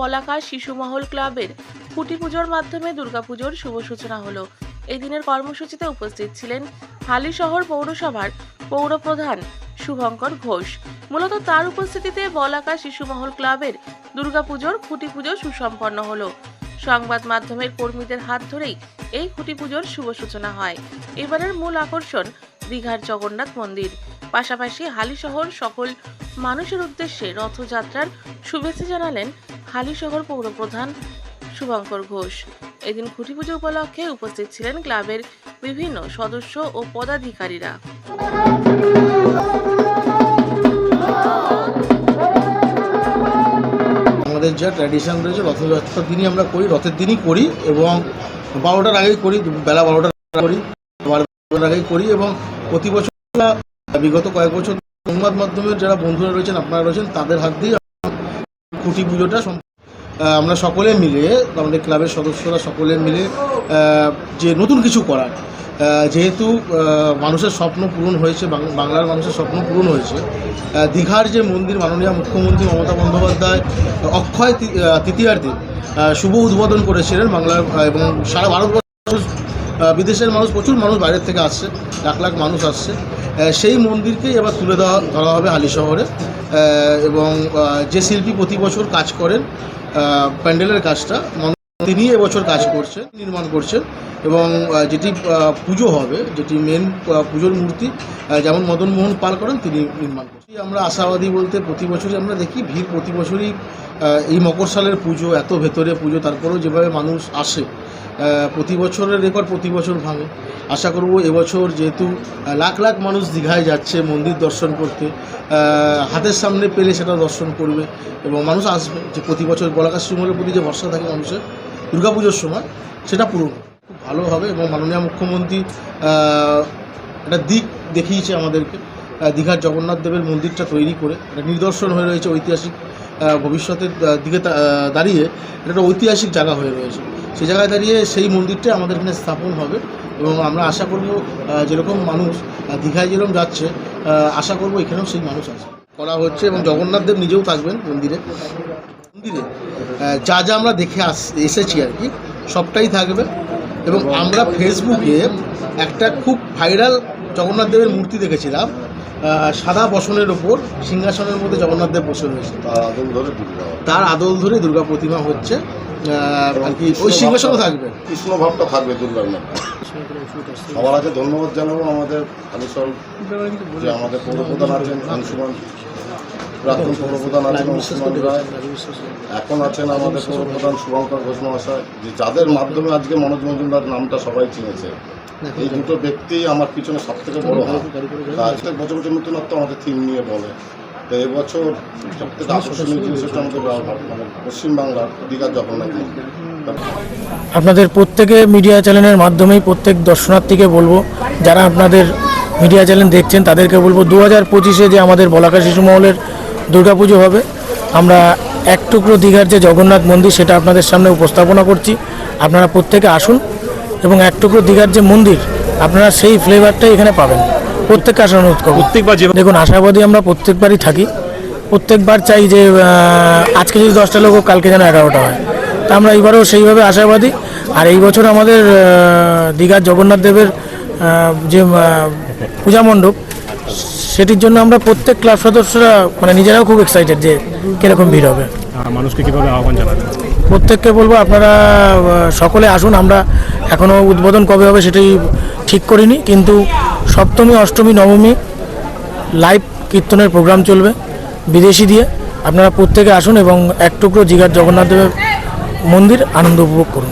বলাকা শিশু মহল ক্লাবের খুঁটি পুজোর মাধ্যমে দুর্গাপুজোর শুভ সূচনা হলো। এই দিনের কর্মসূচিতে উপস্থিত ছিলেন হালিশহর পৌরসভার পৌরপ্রধান শুভঙ্কর ঘোষ। মূলত তার উপস্থিতিতে বলাকা শিশু মহল ক্লাবের দুর্গাপুজোর খুঁটি পুজো সুসম্পন্ন হলো। সংবাদ মাধ্যমের কর্মীদের হাত ধরেই এই খুঁটি পুজোর শুভ সূচনা হয়। এবারের মূল আকর্ষণ দীঘার জগন্নাথ মন্দির। পাশাপাশি হালিশহর সকল মানুষের উদ্দেশ্যে রথযাত্রার শুভেচ্ছা জানালেন হালিশহর পৌরপ্রধান শুভঙ্কর ঘোষ। এদিন খুঁটি পুজো উপলক্ষে উপস্থিত ছিলেন ক্লাবের বিভিন্ন সদস্য ও পদাধিকারীরা। আমাদের যা ট্র্যাডিশন রয়েছে রথযাত্রার দিনই আমরা করি, রথের দিনই করি এবং বারোটার আগেই করি, বেলা বারোটার করি, বারোটার আগেই করি এবং প্রতি বছর বিগত কয়েক বছর সংবাদ মাধ্যমের যারা বন্ধুরা রয়েছেন আপনারা রয়েছেন তাদের হাত দিয়ে খুঁটি পুজোটা আমরা সকলে মিলে আমাদের ক্লাবের সদস্যরা সকলে মিলে যে নতুন কিছু করার যেহেতু মানুষের স্বপ্ন পূরণ হয়েছে বাংলার মানুষের স্বপ্ন পূরণ হয়েছে দীঘার যে মন্দির মাননীয় মুখ্যমন্ত্রী মমতা বন্দ্যোপাধ্যায় অক্ষয় তৃ- আহ, তৃতীয়ার্থে শুভ উদ্বোধন করেছিলেন বাংলার এবং সারা ভারতবর্ষ বিদেশের মানুষ প্রচুর মানুষ বাইরের থেকে আসছে লাখ লাখ মানুষ আসছে সেই মন্দিরকেই এবার তুলে দেওয়া, ধরা হবে আলি শহরে। এবং যে শিল্পী প্রতি বছর কাজ করেন প্যান্ডেলের কাজটা তিনি এবছর কাজ করছেন, নির্মাণ করছেন, এবং যেটি পুজো হবে, যেটি মেন পুজোর মূর্তি যেমন মদন মোহন পাল করেন, তিনি নির্মাণ করছেন। আমরা আশাবাদী বলতে প্রতি বছরই আমরা দেখি, ভিড় প্রতি বছরই এই মকর সালের পুজো, এত ভেতরে পুজো, তারপরেও যেভাবে মানুষ আসে প্রতি বছরের রেকর্ড প্রতি বছর ভাঙে। আশা করব এবছর যেহেতু লাখ লাখ মানুষ দীঘায় যাচ্ছে মন্দির দর্শন করতে হাতের সামনে পেলে সেটা দর্শন করবে এবং মানুষ আসবে। যে প্রতি বছর বলাকাশ শিমলের প্রতি যে ভরসা থাকে মানুষের, দুর্গাপুজোর সময় সেটা পূরণ খুব ভালো হবে এবং মাননীয় মুখ্যমন্ত্রী একটা দিক দেখিয়েছে আমাদেরকে দীঘার জগন্নাথ দেবের মন্দিরটা তৈরি করে, একটা নিদর্শন হয়ে রয়েছে ঐতিহাসিক ভবিষ্যতের দিকে দাঁড়িয়ে, এটা একটা ঐতিহাসিক জায়গা হয়ে রয়েছে। সেই জায়গায় দাঁড়িয়ে সেই মন্দিরটা আমাদের এখানে স্থাপন হবে। এবং আমরা আশা করব যেরকম মানুষ দীঘায় যেরকম যাচ্ছে আশা করব এখানেও সেই মানুষ আসবে। করা হচ্ছে এবং জগন্নাথ দেব নিজেও থাকবেন মন্দিরে। মন্দিরে যা যা আমরা দেখে আস এসেছি আর কি সবটাই থাকবে। এবং আমরা ফেসবুকে একটা খুব ভাইরাল জগন্নাথ দেবের মূর্তি দেখেছিলাম সাদা বসনের ওপর সিংহাসনের মধ্যে জগন্নাথ দেব বসে রয়েছে। তার আদল ধরে দুর্গা প্রতিমা হচ্ছে আর কি ওই সিংহাসনও থাকবে। কৃষ্ণ ভাবটা থাকবে দুর্গার সবার আগে ধন্যবাদ জানাব আমাদের আলিসল যে আমাদের পৌরপ্রধান আছেন আংশুমান, প্রাক্তন পৌরপ্রধান আছেন অংশুমান রায়, এখন আছেন আমাদের পৌরপ্রধান শুভঙ্কর ঘোষ মহাশয়, যে যাদের মাধ্যমে আজকে মনোজ মজুমদার নামটা সবাই চিনেছে। এই দুটো ব্যক্তি আমার পিছনে সব থেকে বড় হাত। আজকে বছর বছর নতুনত্ব আমাদের থিম নিয়ে বলে। তো এবছর সব থেকে আকর্ষণীয় জিনিস হচ্ছে আমাদের মানে পশ্চিমবাংলার দীঘার জগন্নাথ আপনাদের প্রত্যেকে মিডিয়া চ্যানেলের মাধ্যমেই প্রত্যেক দর্শনার্থীকে বলব যারা আপনাদের মিডিয়া চ্যানেল দেখছেন তাদেরকে বলব দু হাজার পঁচিশে যে আমাদের বলাকা শিশু মহলের দুর্গাপুজো হবে আমরা এক টুকরো দীঘার যে জগন্নাথ মন্দির সেটা আপনাদের সামনে উপস্থাপনা করছি। আপনারা প্রত্যেকে আসুন এবং এক টুকরো দীঘার যে মন্দির আপনারা সেই ফ্লেভারটাই এখানে পাবেন। প্রত্যেককে আসার অনুরোধ করব। প্রত্যেকবার দেখুন আশাবাদী আমরা প্রত্যেকবারই থাকি। প্রত্যেকবার চাই যে আজকে যদি দশটা লোক কালকে যেন এগারোটা হয়। তা আমরা এইবারও সেইভাবে আশাবাদী। আর এই বছর আমাদের দীঘার জগন্নাথ দেবের যে পূজা মণ্ডপ সেটির জন্য আমরা প্রত্যেক ক্লাব সদস্যরা মানে নিজেরাও খুব এক্সাইটেড যে কীরকম ভিড় হবে। মানুষকে কীভাবে আহ্বান জানাবেন? প্রত্যেককে বলব আপনারা সকলে আসুন আমরা এখনও উদ্বোধন কবে হবে সেটাই ঠিক করিনি কিন্তু সপ্তমী অষ্টমী নবমী লাইভ কীর্তনের প্রোগ্রাম চলবে বিদেশি দিয়ে। আপনারা প্রত্যেকে আসুন এবং এক টুকরো জিগার জগন্নাথ দেবের মন্দির আনন্দ উপভোগ করুন।